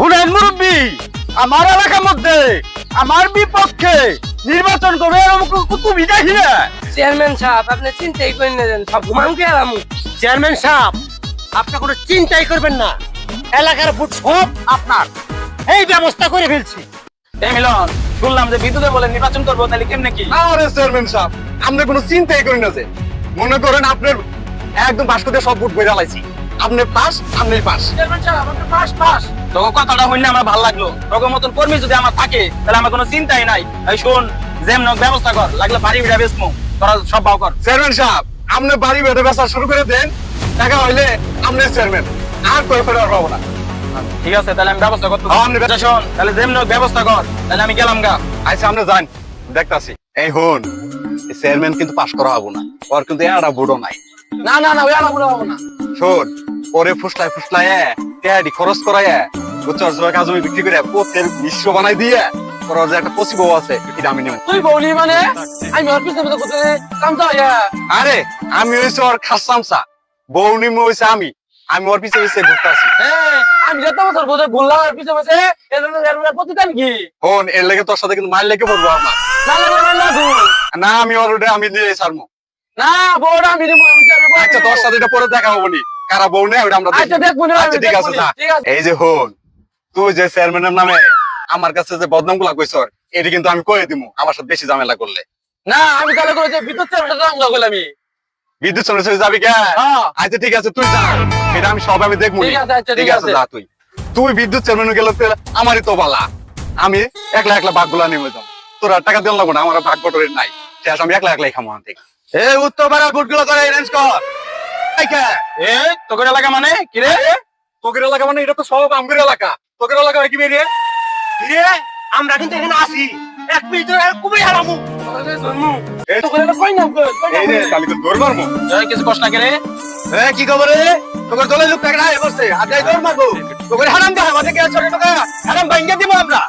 হুনেন মুরব্বী আমার এলাকার মধ্যে আমার বিপক্ষে নির্বাচন করবে এরকম তুমি দেখি না। চেয়ারম্যান সাহেব আপনি চিন্তাই সব ঘুমাম কে আলাম চেয়ারম্যান সাহেব আপনি কোনো চিন্তাই করবেন না। এলাকার ভোট সব আপনার। এই ব্যবস্থা করে ফেলছি। এই মিলন শুনলাম যে বিদ্যুতে বলে নির্বাচন করব তাহলে কেমনে কি? আরে চেয়ারম্যান সাহেব আমরা কোনো চিন্তাই করি না যে। মনে করেন আপনার একদম বাসকতে সব বুট বইরা লাইছি। আপনি পাস আপনি পাস। চেয়ারম্যান সাহেব আপনি পাস পাস। তোকে কথাটা হইলে আমার ভালো লাগল। তোকে মতন কর্মী যদি আমার থাকে তাহলে আমার কোনো চিন্তাই নাই। এই শোন যেমন ব্যবস্থা কর লাগলে বাড়ি বিড়া বেসমু তোরা সব বাও কর। চেয়ারম্যান সাহেব আপনি বাড়ি বেড়ে বেচা শুরু করে দেন। টাকা হইলে আপনি চেয়ারম্যান। আর কই ফেরার পাবো না। ঠিক আছে তাহলে আমি ব্যবস্থা করতে হ্যাঁ, আপনি ব্যবস্থা- আচ্ছা, শোন তাহলে যেমন ব্যবস্থা কর। তাহলে আমি গেলাম গা। আচ্ছা আপনি যান। দেখতাছি। এই হন চেয়ারম্যান কিন্তু পাস করা হব না। ওর কিন্তু একটা বুড়ো নাই। না না না ওই আর বড় হব না। শোন ওরে ফুসলায় ফুসলায় টেহাডি খরচ করায় বুঝছর জয় কাজ বিক্রি করে পোতের বিশ্ব বানাই দিয়ে ওর যে একটা পসি বউ আছে এটা আমি নেব তুই বৌনি মানে? আমি ওর পিছনে পিছনে করতে কাম তো আরে আমি হইছি ওর খাস চামচা। বউ নিমু হইছে আমি। আমি ওর পিছে পিছে ঘুরতাছি হ্যাঁ আমি যত বছর বোঝে বললাম আর পিছনে পিছনে এর প্রতিদান কি? হন এর লেগে তোর সাথে কিন্তু মার লেগে পড়ব আমার। না না না না আমি ওর আমি দিয়ে ছাড়বো। না বউরা আমি আচ্ছা তোর সাথে এটা পরে দেখা হব নি। কারা বউ নেই ওটা আমরা আচ্ছা আচ্ছা ঠিক আছে এই যে হন তুই যে চেয়ারম্যানের নামে আমার কাছে যে বদনামগুলা কইছর এটা কিন্তু আমি কয়ে দিমু আমার সাথে বেশি ঝামেলা করলে। না আমি তাহলে করে বিদ্যুৎ চাপটা আমি। বিদ্যুৎ চলে চলে যাবি কে? হ্যাঁ। আচ্ছা ঠিক আছে তুই যা। এটা আমি সব আমি দেখব ঠিক আছে, আচ্ছা, ঠিক আছে। যা তুই। তুই বিদ্যুৎ চেয়ারম্যান গেলে আমারই তো বালা। আমি একলা একলা ভাগগুলা নেমে যাব। তোর আর টাকা দেওয়া লাগবো না আমার ভাগ বটরের নাই। শেষ আমি একলা একলাই খামো থেকে এই উত্তর পাড়ার ভোটগুলো করে অ্যারেঞ্জ কর। এই কে? এ তোকে এলাকা মানে? কি রে? তোকের এলাকা মানে এটা তো সব আমগের এলাকা। তোকের এলাকা কি বেরিয়ে রে? আমরা কিন্তু এখানে আসি এক মিনিট ধরে কুমির হারামু। এই তোকে এলাকা কই না এই রে তাহলে তো দৌড় মারবো এই কিছু কষ্ট করে এ কি খবর রে? লোক টাকা বসে দৌড় মারবো হারাম দেখা আমাদের কে ছোট টাকা হারাম ভাঙ্গে দিব আমরা।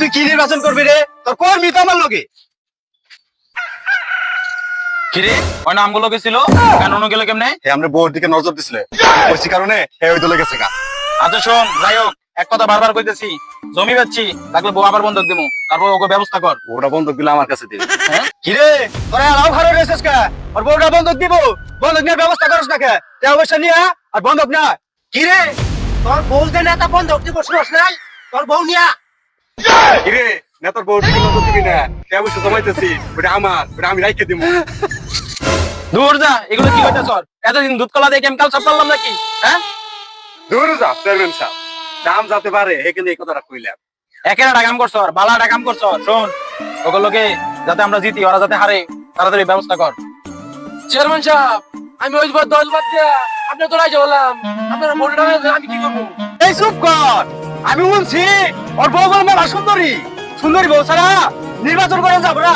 তুই কি নির্বাচন করবি রে? তোর কর্মী তো আমার লোকে কি রে ওই নামগুলো গেছিল? কেন গেল কেমনে? হে আমরা বউর দিকে নজর দিছিলে। ওই কারণে হে ওই দলে গেছে গা। আচ্ছা শোন যাই হোক এক কথা বারবার কইতেছি জমি বেচছি লাগলে বউ আবার বন্ধক দেবো তারপর ওকে ব্যবস্থা কর। ওটা বন্ধক দিলে আমার কাছে দিবে হ্যাঁ? কিরে? তোরা খারো রেছিস কে? আর বউটা বন্ধক দিব? বন্ধক নিয়ে ব্যবস্থা করিস না কে? তে অবশ্য নিয়ে আর বন্ধক না। কি রে তোর বউ যে নেতা বন্ধ দিব শুনস নাই? তোর বউ নিয়া কিরে? নেতার দিবি না অবশ্য জমাইতেছি ওটা আমার ওটা আমি রাইখে দিব দূর যা এগুলো কি হইতেছ এতদিন দুধ কলা দিয়ে কেমিক্যাল সব করলাম নাকি? হ্যাঁ? দূর যা চেয়ারম্যান সাহেব দাম যাতে পারে এখানে এই কথাটা কইলাম। একের একটা কাম করছ বালা একটা কাম করছ শোন। ওগুলোকে যাতে আমরা জিতি ওরা যাতে হারে তাড়াতাড়ি ব্যবস্থা কর। চেয়ারম্যান সাহেব আমি ওই বার দশ বার দিয়া আপনি তো রাজি হলাম। আপনারা আমি কি করব? এই চুপ কর আমি বলছি ওর বউ বল মেলা সুন্দরী। সুন্দরী বউ ছাড়া নির্বাচন করা যাবে না।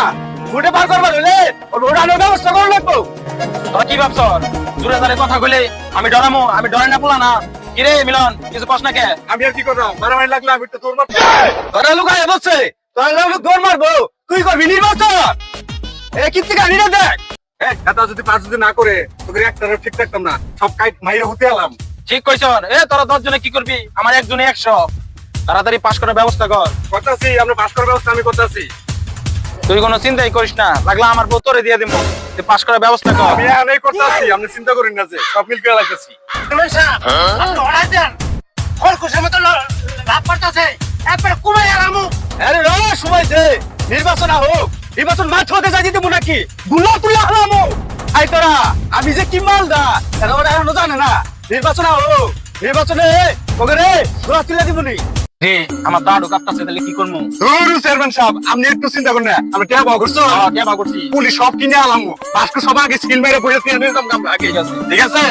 ভোটে পার করবার হলে ওর ভোট আনার ব্যবস্থা করে লাগবো। তোরা কি ভাবছ? জুড়ে তারে কথা কইলে আমি ডরামো আমি ডরাই না পোলা না। কিরে মিলন কিছু কষ্ট না কে? আমি আর কি করলাম? মারামারি লাগলে আমি তো তোর তোরা লুকায় বসছে। তোরা লোক দৌড় মারবো। তুই করবি নির্বাচন? এ কি থেকে না দেখ? হ্যাঁ। যদি পাঁচ যদি না করে তোকে একটা ঠিক থাকতাম না। সব কাইট মাইরে হতে আলাম। ঠিক এ তোরা দশ জনে কি করবি? আমার একজনে একশো। তাড়াতাড়ি পাস করার ব্যবস্থা কর। করতেছি আমরা পাস করার ব্যবস্থা আমি করতেছি। তুই কোনো চিন্তাই করিস না লাগলে আমার বউ তোরে দিয়ে দিব তুই পাস করার ব্যবস্থা কর। আমি এই করতেছি আপনি চিন্তা করেন না যে সব মিল করে লাগতেছি চেয়ারম্যান সাহেব আপনি অর্ডার দেন। খরকুশের মতো লাভ করতেছে। একবার কুমির হারামু আরে রে সময় দে। নির্বাচন হোক। নির্বাচন মাঠ হতে যাই দিতে নাকি? গুলো তুলে হারামো। আই তোরা আমি যে কি মাল দা এরা ওরা জানে না। নির্বাচন হোক। নির্বাচনে ওকে রে তোরা তুলে দিব নি রে আমার দাঁড়ু কাঁপতাছে তাহলে কি করব রুরু চেয়ারম্যান সাহেব আপনি একটু চিন্তা করেন না আমি পাওয়া করছ। কে করছি। পুলিশ সব কিনে আলামো। আজকে সব আগে স্কিল মেরে বসে আছে ঠিক আছে?